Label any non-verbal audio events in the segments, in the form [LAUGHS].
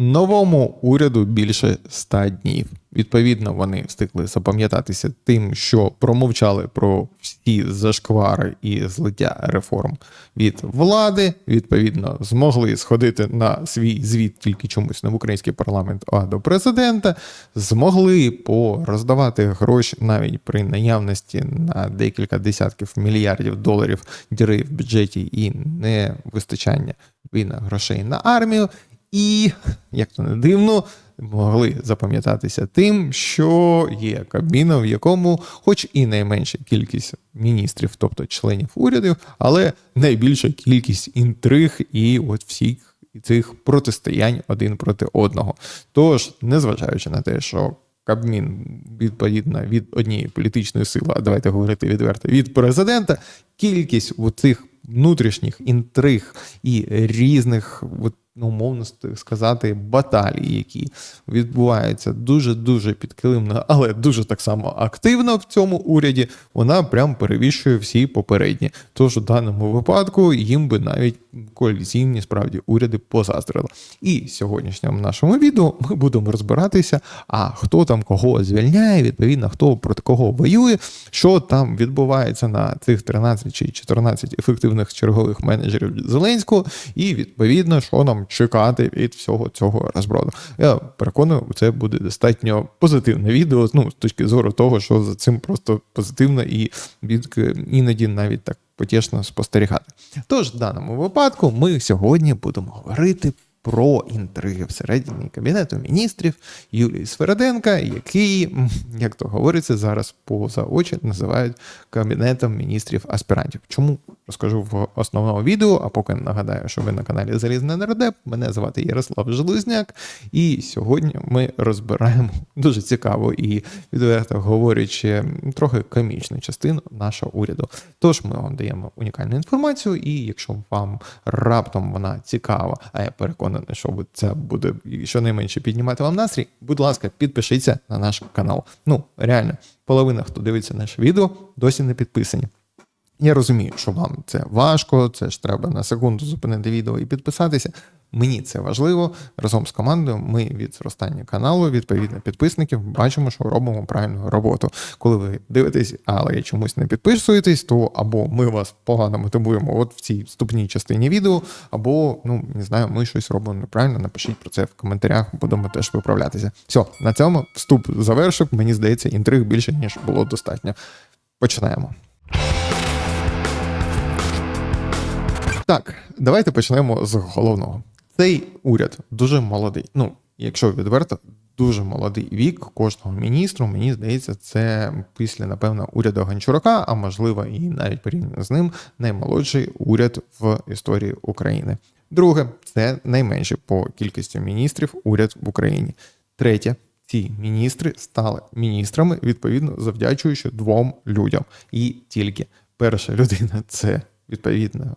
Новому уряду більше 100 днів. Відповідно, вони встигли запам'ятатися тим, що промовчали про всі зашквари і злиття реформ від влади. Відповідно, змогли сходити на свій звіт тільки чомусь не в український парламент, а до президента. Змогли пороздавати гроші навіть при наявності на декілька десятків мільярдів доларів діри в бюджеті і не вистачання відповідно, грошей на армію. І, як то не дивно, могли запам'ятатися тим, що є кабміном, в якому, хоч і найменша кількість міністрів, тобто членів урядів, але найбільша кількість інтриг і от всіх цих протистоянь один проти одного. Тож, незважаючи на те, що Кабмін відповідно від однієї політичної сили, а давайте говорити відверто, від президента, кількість у цих внутрішніх інтриг і різних от, ну, умовно сказати, баталій, які відбуваються дуже-дуже підкилимно, але дуже так само активно в цьому уряді, вона прям перевішує всі попередні. Тож у даному випадку їм би навіть коаліційні справді уряди позаздрили. І сьогоднішньому нашому відео ми будемо розбиратися, а хто там кого звільняє, відповідно, хто проти кого воює, що там відбувається на цих 13 чи 14 ефективних чергових менеджерів Зеленського, і відповідно, що нам чекати від всього цього розброду. Я переконую, це буде достатньо позитивне відео. Ну, з точки зору того, що за цим просто позитивно і від іноді навіть так потішно спостерігати. Тож, в даному випадку, ми сьогодні будемо говорити. Про інтриги всередині Кабінету міністрів Юлії Свереденка, який, як то говориться, зараз поза очі називають Кабінетом міністрів аспірантів. Чому розкажу в основному відео, а поки нагадаю, що ви на каналі Залізний Нардеп. Мене звати Ярослав Железняк, і сьогодні ми розбираємо дуже цікаву і відверто говорячи, трохи комічну частину нашого уряду. Тож ми вам даємо унікальну інформацію, і якщо вам раптом вона цікава, а я переконаний, що це буде щонайменше піднімати вам настрій, будь ласка, підпишіться на наш канал. Ну реально, половина, хто дивиться наше відео, досі не підписані. Я розумію, що вам це важко, це ж треба на секунду зупинити відео і підписатися. Мені це важливо. Разом з командою ми від зростання каналу, відповідно підписників, бачимо, що робимо правильну роботу. Коли ви дивитесь, але чомусь не підписуєтесь, то або ми вас погано мотивуємо от в цій вступній частині відео, або, ну не знаю, ми щось робимо неправильно. Напишіть про це в коментарях, будемо теж виправлятися. Все, на цьому вступ завершив. Мені здається, інтриг більше ніж було достатньо. Починаємо. Так, давайте почнемо з головного. Цей уряд дуже молодий. Ну, якщо відверто, дуже молодий вік кожного міністру. Мені здається, це після, напевно, уряду Гончурака, а можливо, і навіть порівняно з ним наймолодший уряд в історії України. Друге, це найменше по кількості міністрів уряд в Україні. Третє. Ці міністри стали міністрами відповідно завдячуючи двом людям. І тільки перша людина це відповідно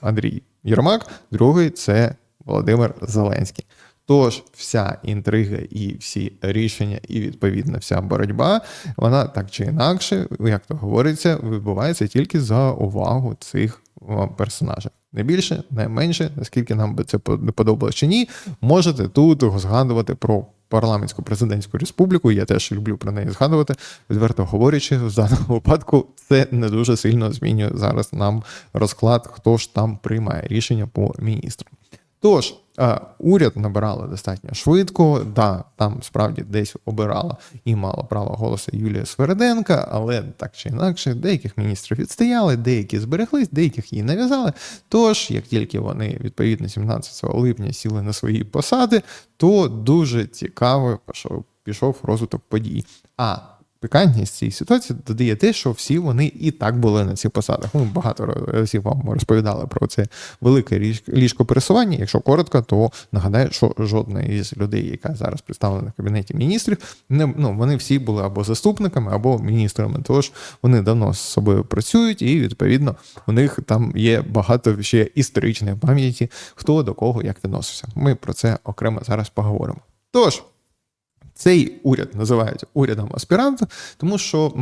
Андрій Єрмак, другий це Володимир Зеленський. Тож вся інтрига і всі рішення, і відповідно вся боротьба, вона так чи інакше, як то говориться, відбувається тільки за увагу цих персонажів. Не більше, не менше, наскільки нам би це подобалося чи ні, можете тут згадувати про парламентську президентську республіку. Я теж люблю про неї згадувати. Відверто говорячи, в даному випадку це не дуже сильно змінює зараз нам розклад, хто ж там приймає рішення по міністрам. Тож, уряд набирали достатньо швидко. Да, там справді десь обирала і мала право голосу Юлія Свереденка, але так чи інакше, деяких міністрів відстояли, деякі збереглись, деяких її нав'язали. Тож, як тільки вони відповідно 17 липня сіли на свої посади, то дуже цікаво, пішов розвиток подій. А пікантність цієї ситуації додає те, що всі вони і так були на цих посадах. Ми багато разів вам розповідали про це велике ліжко пересування. Якщо коротко, то нагадаю, що жодна із людей, яка зараз представлена в кабінеті міністрів, не ну вони всі були або заступниками, або міністрами. Тож вони давно з собою працюють, і відповідно у них там є багато ще історичної пам'яті, хто до кого як відносився. Ми про це окремо зараз поговоримо. Тож. Цей уряд називають урядом аспіранта, тому що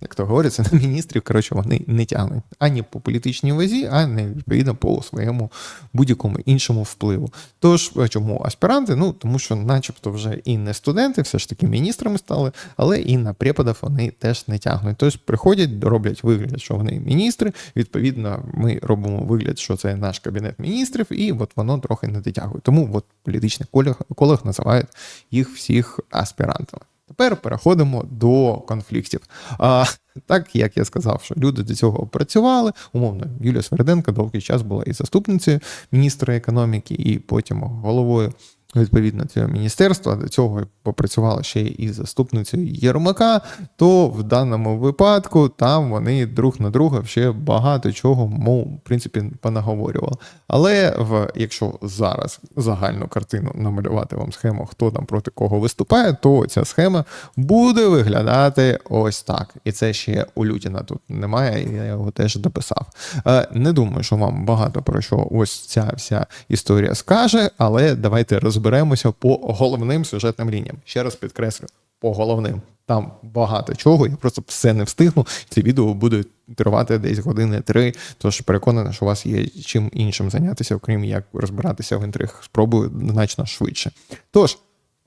як то говориться, на міністрів, коротше, вони не тягнуть ані по політичній вазі, а не відповідно по своєму будь-якому іншому впливу. Тож, чому аспіранти? Ну тому що, начебто, вже і не студенти, все ж таки міністрами стали, але і на преподів вони теж не тягнуть. Тож приходять, роблять вигляд, що вони міністри. Відповідно, ми робимо вигляд, що це наш кабінет міністрів, і от воно трохи не дотягує. Тому от політичний колег, колег називають їх всіх аспірантами. Тепер переходимо до конфліктів. А так як я сказав, що люди до цього працювали, умовно, Юлія Сверденка довгий час була і заступницею міністра економіки, і потім головою відповідно цього міністерства, до цього попрацювала ще і заступницею Єрмака, то в даному випадку там вони друг на друга ще багато чого, мов, в принципі, понаговорювали. Але в, якщо зараз загальну картину намалювати вам схему, хто там проти кого виступає, то ця схема буде виглядати ось так. І це ще у Лютіна тут немає, і я його теж дописав. Е, Не думаю, що вам багато про що ось ця вся історія скаже, але давайте розберемося по головним сюжетним лініям. Ще раз підкреслю, по головним. Там багато чого, я просто все не встигну. Це відео буде тривати десь години три. Тож переконаний, що у вас є чим іншим зайнятися, окрім як розбиратися в інтриг. Спробую значно швидше. Тож,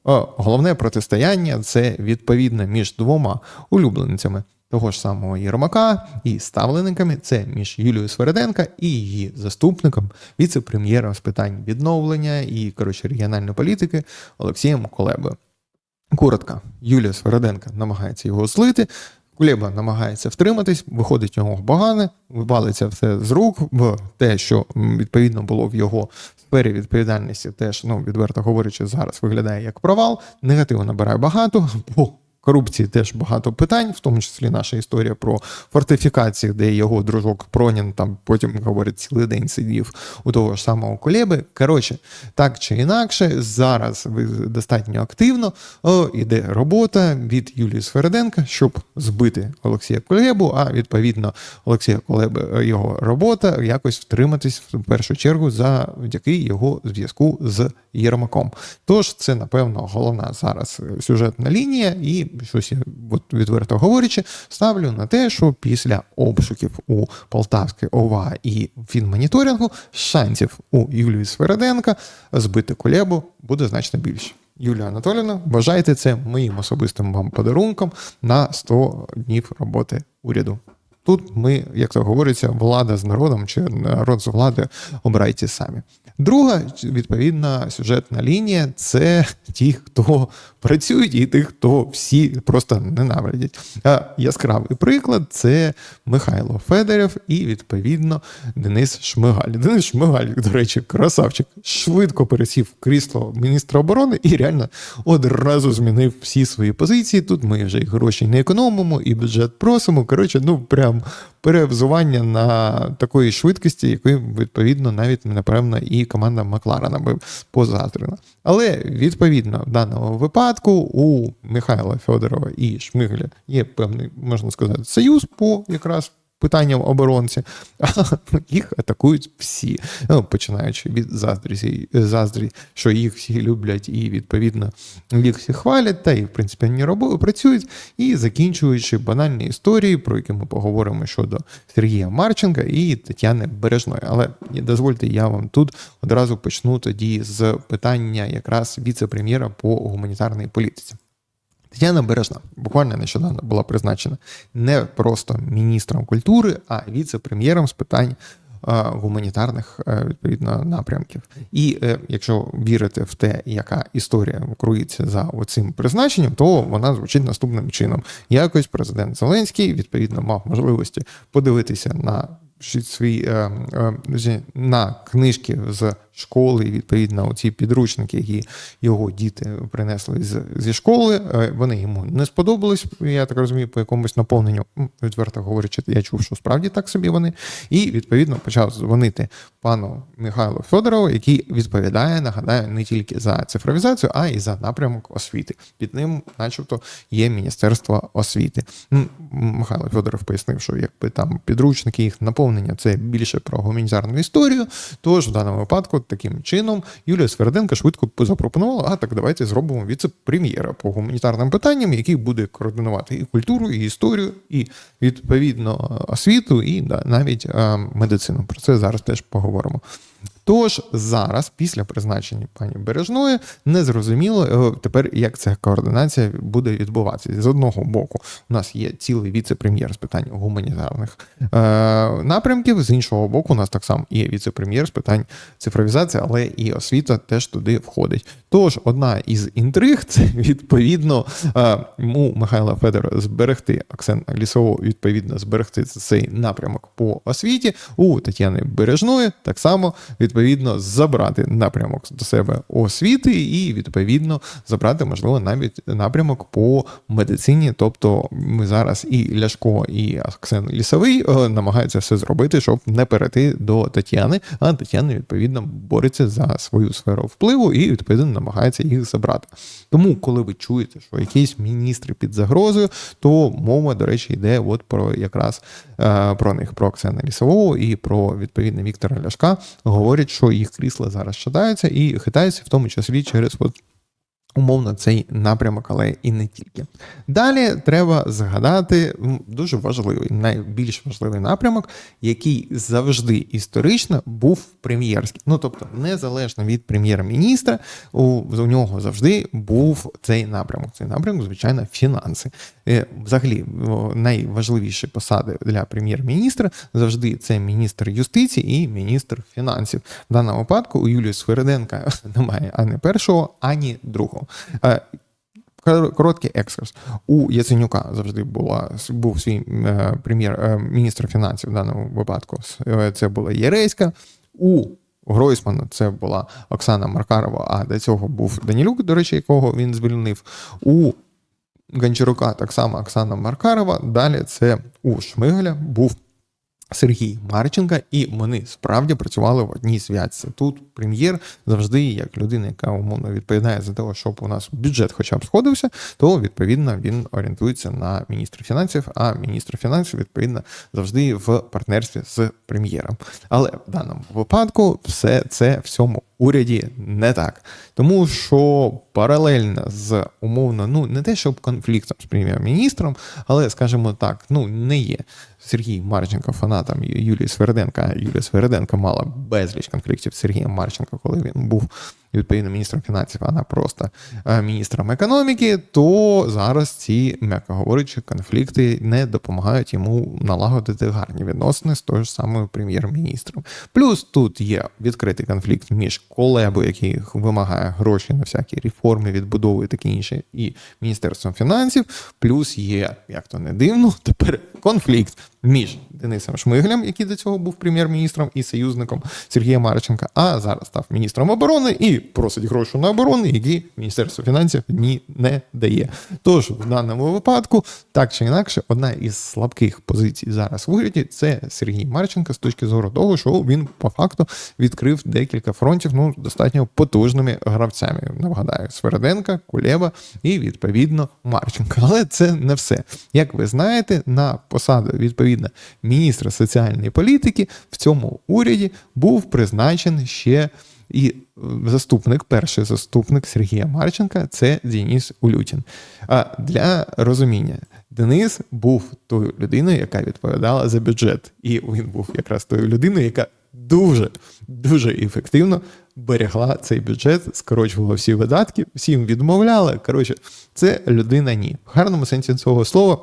головне протистояння це відповідно між двома улюбленцями того ж самого Єрмака і ставленниками. Це між Юлією Свереденка і її заступником, віце-прем'єром з питань відновлення і коротше регіональної політики Олексієм Колебою. Коротко, Юлія Свереденка намагається його злити. Кулеба намагається втриматись, виходить у нього багане, вибалиться все з рук в те, що відповідно було в його сфері відповідальності, теж ну відверто говорячи, зараз виглядає як провал. Негативу набирає багато. По корупції теж багато питань, в тому числі наша історія про фортифікації, де його дружок Пронін там потім говорить цілий день сидів у того ж самого Колеби. Коротше, так чи інакше, зараз достатньо активно о, іде робота від Юлії Сверденка, щоб збити Олексія Колебу. А відповідно, Олексія Колеби його робота якось втриматись в першу чергу завдяки його зв'язку з Єрмаком. Тож це, напевно, головна зараз сюжетна лінія, і щось я от відверто говорячи, ставлю на те, що після обшуків у Полтавській ОВА і фінмоніторингу шансів у Юлії Свереденка збити колебу буде значно більше. Юлія Анатолійовна, вважайте це моїм особистим вам подарунком на 100 днів роботи уряду. Тут ми, як то говориться, влада з народом чи народ з владою обирайте самі. Друга відповідна сюжетна лінія це ті, хто працюють, і тих, хто всі просто ненавидять. А яскравий приклад це Михайло Федоров і відповідно Денис Шмигаль. Денис Шмигаль, до речі, красавчик, швидко пересів крісло міністра оборони і реально одразу змінив всі свої позиції. Тут ми вже і гроші не економимо, і бюджет просимо. Коротше, ну прям перевзування на такої швидкості, якої відповідно навіть напевно і команда Макларена би позаздрила. Але відповідно в даному випадку у Михайла Федорова і Шмигля є певний, можна сказати, союз по якраз питанням оборонці, [LAUGHS] а їх атакують всі, ну, починаючи від заздрі, заздрі, що їх всі люблять, і відповідно їх всі хвалять, та і в принципі вони робили, працюють, і закінчуючи банальні історії, про які ми поговоримо щодо Сергія Марченка і Тетяни Бережної. Але дозвольте, я вам тут одразу почну тоді з питання якраз віце-прем'єра по гуманітарній політиці. Тетяна Бережна буквально нещодавно була призначена не просто міністром культури, а віце-прем'єром з питань гуманітарних е, відповідно напрямків. І е, якщо вірити в те, яка історія круїться за оцим призначенням, то вона звучить наступним чином. Якось президент Зеленський відповідно мав можливості подивитися на свій на книжки з школи, відповідно ці підручники, які його діти принесли з, зі школи. Е, вони йому не сподобались, я так розумію, по якомусь наповненню. Відверто говорячи, я чув, що справді так собі вони. І відповідно почав дзвонити пану Михайлу Федорову, який відповідає, нагадаю, не тільки за цифровізацію, а й за напрямок освіти. Під ним, начебто, є Міністерство освіти. Михайло Федоров пояснив, що якби там підручники їх наповнення це більше про гуманітарну історію. Тож в даному випадку от таким чином Юлія Сверденка швидко запропонувала: а так давайте зробимо віце-прем'єра по гуманітарним питанням, який буде координувати і культуру, і історію, і відповідно освіту, і да, навіть е, медицину. Про це зараз теж поговоримо. Тож зараз, після призначення пані Бережної, не зрозуміло е, тепер, як ця координація буде відбуватися. З одного боку, у нас є цілий віце-прем'єр з питань гуманітарних е, напрямків. З іншого боку, у нас так само є віце-прем'єр з питань цифровізації, але і освіта теж туди входить. Тож, одна із інтриг це відповідно е, у Михайла Федора зберегти Оксана Лісову, відповідно зберегти цей напрямок по освіті. У Тетяни Бережної так само відповідно забрати напрямок до себе освіти, і відповідно забрати, можливо, навіть напрямок по медицині. Тобто, ми зараз і Ляшко, і Оксен Лісовий е, намагаються все зробити, щоб не перейти до Тетяни. А Тетяна відповідно бореться за свою сферу впливу і відповідно намагається їх забрати. Тому, коли ви чуєте, що якісь міністри під загрозою, то мова, до речі, йде от про якраз е, про них, про Оксана Лісового і про відповідно Віктора Ляшка. Говорять, що їх крісла зараз шатаються і хитаються, в тому числі через от Умовно, цей напрямок, але і не тільки. Далі треба згадати дуже важливий, найбільш важливий напрямок, який завжди історично був прем'єрський. Ну тобто, незалежно від прем'єр-міністра, у, у нього завжди був цей напрямок. Цей напрямок, звичайно, фінанси. Е, взагалі, найважливіші посади для прем'єр-міністра завжди це міністр юстиції і міністр фінансів. В даному випадку у Юлії Свериденка [LAUGHS] немає ані першого, ані другого. Е, короткий екскурс. У Яценюка завжди була був свій е, прем'єр-міністр фінансів в даному випадку. Е, це була Єрейська. У Гройсмана це була Оксана Маркарова, а до цього був Данілюк, до речі, якого він звільнив. У Гончарука так само Оксана Маркарова. Далі це у Шмигаля був Сергій Марченка, і вони справді працювали в одній святці. Тут прем'єр завжди, як людина, яка умовно відповідає за те, щоб у нас бюджет хоча б сходився, то відповідно він орієнтується на міністра фінансів, а міністр фінансів відповідно завжди в партнерстві з прем'єром. Але в даному випадку все це в цьому уряді не так, тому що паралельно з умовно, ну не те, щоб конфліктом з прем'єр-міністром, але скажімо так, ну не є. Сергій Марченко фанатом Юлії Сверденка. Юлія Сверденка мала безліч конфліктів з Сергієм Марченко, коли він був відповідно міністром фінансів, а не просто е, міністром економіки, то зараз ці, м'яко говорячи, конфлікти не допомагають йому налагодити гарні відносини з тою ж самою прем'єр-міністром. Плюс тут є відкритий конфлікт між колебою, який вимагає гроші на всякі реформи, відбудови таке інше, і міністерством фінансів. Плюс є, як то не дивно, [LAUGHS] тепер конфлікт між Денисом Шмиглем, який до цього був прем'єр-міністром і союзником Сергія Марченка, а зараз став міністром оборони і просить гроші на оборону, які Міністерство фінансів ні не дає. Тож в даному випадку, так чи інакше, одна із слабких позицій зараз в уряді це Сергій Марченко з точки зору того, що він по факту відкрив декілька фронтів ну достатньо потужними гравцями. Нагадаю, Свереденка, Кулєва і відповідно Марченко. Але це не все. Як ви знаєте, на посаду відповідно міністра соціальної політики в цьому уряді був призначений ще. І заступник, перший заступник Сергія Марченка це Денис Улютін. А для розуміння, Денис був тою людиною, яка відповідала за бюджет. І він був якраз тою людиною, яка дуже дуже ефективно берегла цей бюджет, скорочувала всі видатки, всім відмовляла. Коротше, це людина ні. В гарному сенсі цього слова.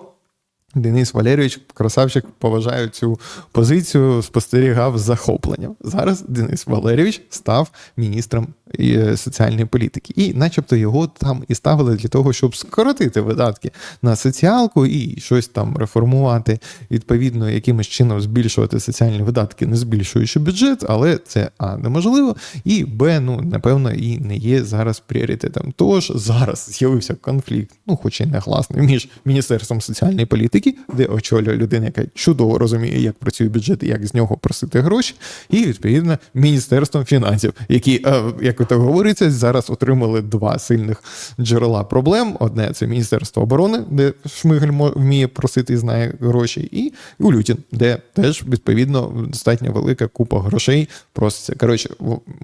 Денис Валерійович, красавчик, поважаю цю позицію, спостерігав з захопленням. Зараз Денис Валерійович став міністром е, соціальної політики, і, начебто, його там і ставили для того, щоб скоротити видатки на соціалку і щось там реформувати, відповідно, якимось чином збільшувати соціальні видатки, не збільшуючи бюджет, але це а неможливо. І Б, ну напевно, і не є зараз пріоритетом. Тож зараз з'явився конфлікт, ну хоч і не гласний, між міністерством соціальної політики, де очолює людина, яка чудово розуміє, як працює бюджет і як з нього просити гроші, і відповідно міністерством фінансів, які, е, як як то говориться, зараз отримали два сильних джерела проблем. Одне це Міністерство оборони, де Шмигель вміє просити і знає гроші, і Улютін, де теж відповідно достатньо велика купа грошей проситься. Коротше,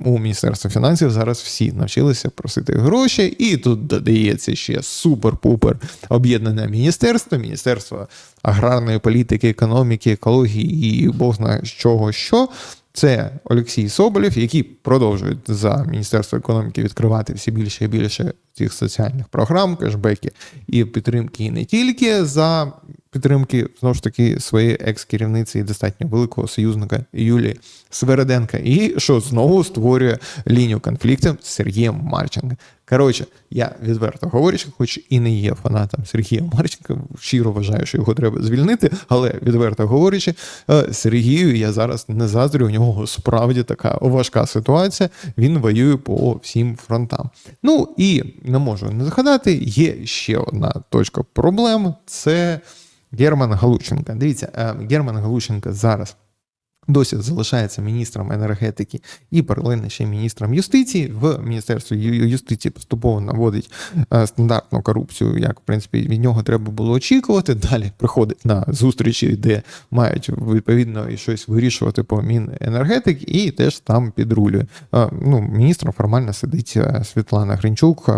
у Міністерства фінансів зараз всі навчилися просити гроші, і тут додається ще супер-пупер об'єднане міністерство, міністерство аграрної політики, економіки, екології і Бог знає з чого що. Це Олексій Соболєв, який продовжує за Міністерство економіки відкривати все більше і більше цих соціальних програм, кешбеки і підтримки, і не тільки за підтримки знову ж таки своєї екс-керівниці і достатньо великого союзника Юлії Свереденка, і що знову створює лінію конфлікту з Сергієм Марченко. Коротше, я відверто говорячи, хоч і не є фанатом Сергія Марченка, щиро вважаю, що його треба звільнити, але відверто говорячи, е, Сергію я зараз не заздрю. У нього справді така важка ситуація. Він воює по всім фронтам. Ну і не можу не згадати. Є ще одна точка проблем: це Герман Галущенко. Дивіться, е, Герман Галущенко зараз. Досі залишається міністром енергетики і паралельно ще міністром юстиції. В міністерстві юстиції поступово наводить е, стандартну корупцію, як в принципі від нього треба було очікувати. Далі приходить на зустрічі, де мають відповідно щось вирішувати по Міненергетики, і теж там підрулює. Е, Ну, міністром формально сидить е, Світлана Гринчук.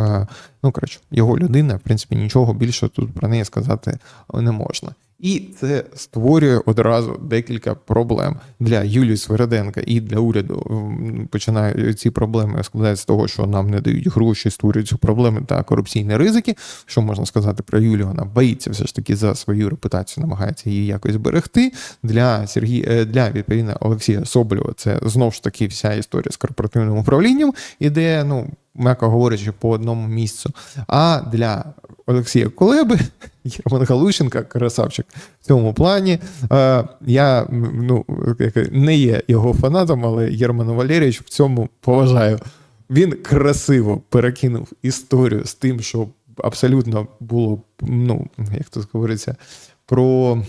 Ну коротше, його людина, в принципі, нічого більше тут про неї сказати не можна. І це створює одразу декілька проблем для Юлії Свереденка і для уряду. М, Починає ці проблеми складаються з того, що нам не дають гроші, створюють ці проблеми та корупційні ризики. Що можна сказати про Юлію? Вона боїться все ж таки за свою репутацію, намагається її якось берегти. Для Сергія е, для відповідно Олексія Соболєва це знову ж таки вся історія з корпоративним управлінням іде, ну м'яко говорячи, по одному місцю. А для Олексія Кулеби, [LAUGHS] Єрман Галущенка, красавчик в цьому плані. Е, я ну, не є його фанатом, але Єрман Валерійович в цьому поважаю. Він красиво перекинув історію з тим, що абсолютно було, ну, як тут говориться, про.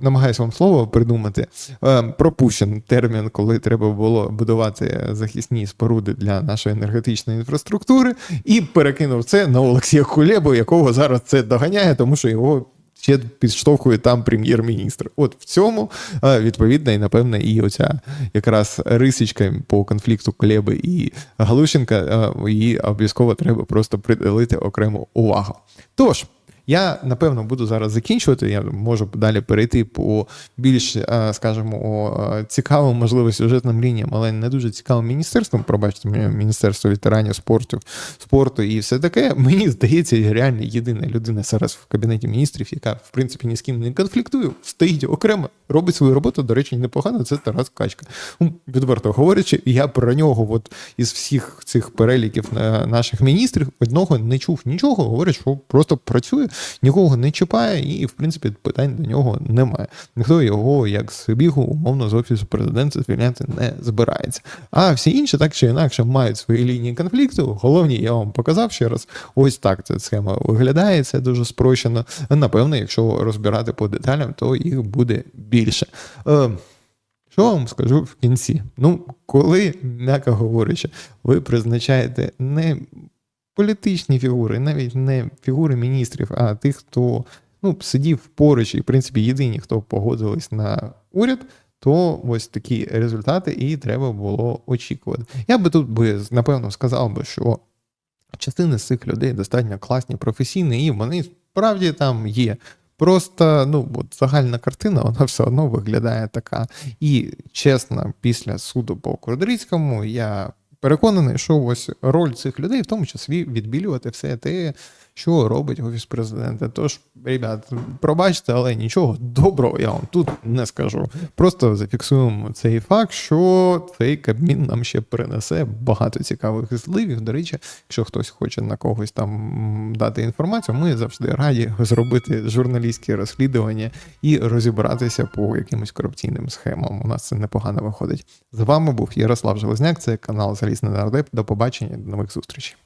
Намагаюся вам слово придумати. Е, пропущений термін, коли треба було будувати захисні споруди для нашої енергетичної інфраструктури, і перекинув це на Олексія Кулебу, якого зараз це доганяє, тому що його ще підштовхує там прем'єр-міністр. От в цьому е, відповідно і напевне і оця якраз рисичка по конфлікту Кулеби і Галущенка, е, її обов'язково треба просто приділити окрему увагу. Тож. Я напевно буду зараз закінчувати. Я можу далі перейти по більш, е, скажімо, е, цікавим, можливо, сюжетним лініям, але не дуже цікавим міністерством. Пробачте міністерство ветеранів спорту, спорту і все таке. Мені здається, я реально єдина людина зараз в кабінеті міністрів, яка в принципі ні з ким не конфліктує, стоїть окремо, робить свою роботу. До речі, непогано. Це Тарас Качка. Ну, Відверто говорячи, я про нього, от із всіх цих переліків е, наших міністрів, одного не чув нічого. Говорить, що просто працює, нікого не чіпає, і в принципі питань до нього немає. Ніхто його як з бігу, умовно, з офісу президента звільняти не збирається. А всі інші так чи інакше мають свої лінії конфлікту. Головні, я вам показав ще раз. Ось так ця схема виглядає. Це дуже спрощено. Напевно, якщо розбирати по деталям, то їх буде більше. Е, що вам скажу в кінці? Ну, коли, м'яко говорячи, ви призначаєте не політичні фігури, навіть не фігури міністрів, а тих, хто ну, сидів поруч і, в принципі, єдині, хто погодились на уряд, то ось такі результати і треба було очікувати. Я би тут би, напевно, сказав би, що частина з цих людей достатньо класні, професійні, і вони справді там є. Просто ну от загальна картина, вона все одно виглядає така. І чесно, після суду по Курдрицькому я переконаний, що ось роль цих людей, в тому числі відбілювати все те, що робить офіс президента. Тож, ребят, пробачте, але нічого доброго я вам тут не скажу. Просто зафіксуємо цей факт, що цей кабмін нам ще принесе багато цікавих зливів. До речі, якщо хтось хоче на когось там дати інформацію, ми завжди раді зробити журналістське розслідування і розібратися по якимось корупційним схемам. У нас це непогано виходить. З вами був Ярослав Железняк, це канал Залізний нардеп. До побачення, до нових зустрічей.